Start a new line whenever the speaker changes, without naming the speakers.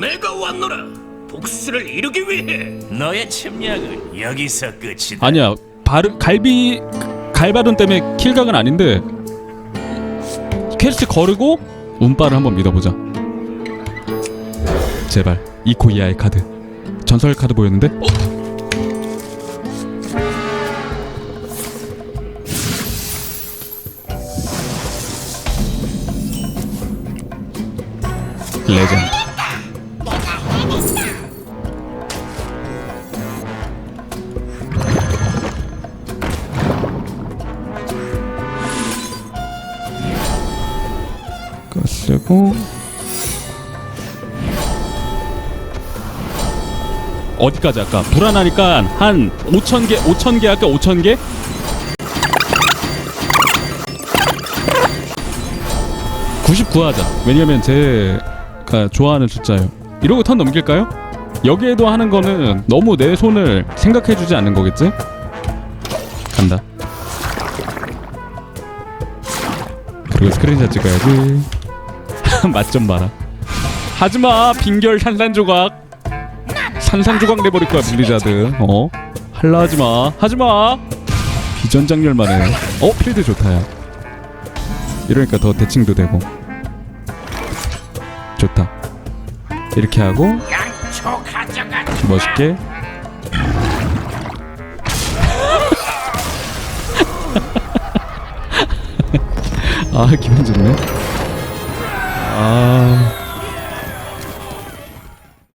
내가 왔노라. 복수를 이루기 위해.
너의 침략은 여기서 끝이다.
아니야 바르 갈비 갈바돈 때문에 킬각은 아닌데 퀘스트 거르고 운빨을 한번 믿어보자 제발 이코이아의 카드 전설 카드 보였는데 어? 레전드 쓰고 어디까지 할까? 불안하니까 한 5천 개, 5천 개 할까? 5천 개? (99) 하자 왜냐면 제가 좋아하는 숫자예요 이러고 턴 넘길까요? 여기에도 하는 거는 너무 내 손을 생각해주지 않는 거겠지? 간다 그리고 스크린샷 찍어야지 맛 좀 봐라. 하지마 빙결 산산조각. 산산조각 내버릴 거야 블리자드. 어? 할라 하지마. 하지마. 비전장렬만 해 어 필드 좋다야. 이러니까 더 대칭도 되고. 좋다. 이렇게 하고. 멋있게. 아 기분 좋네. 아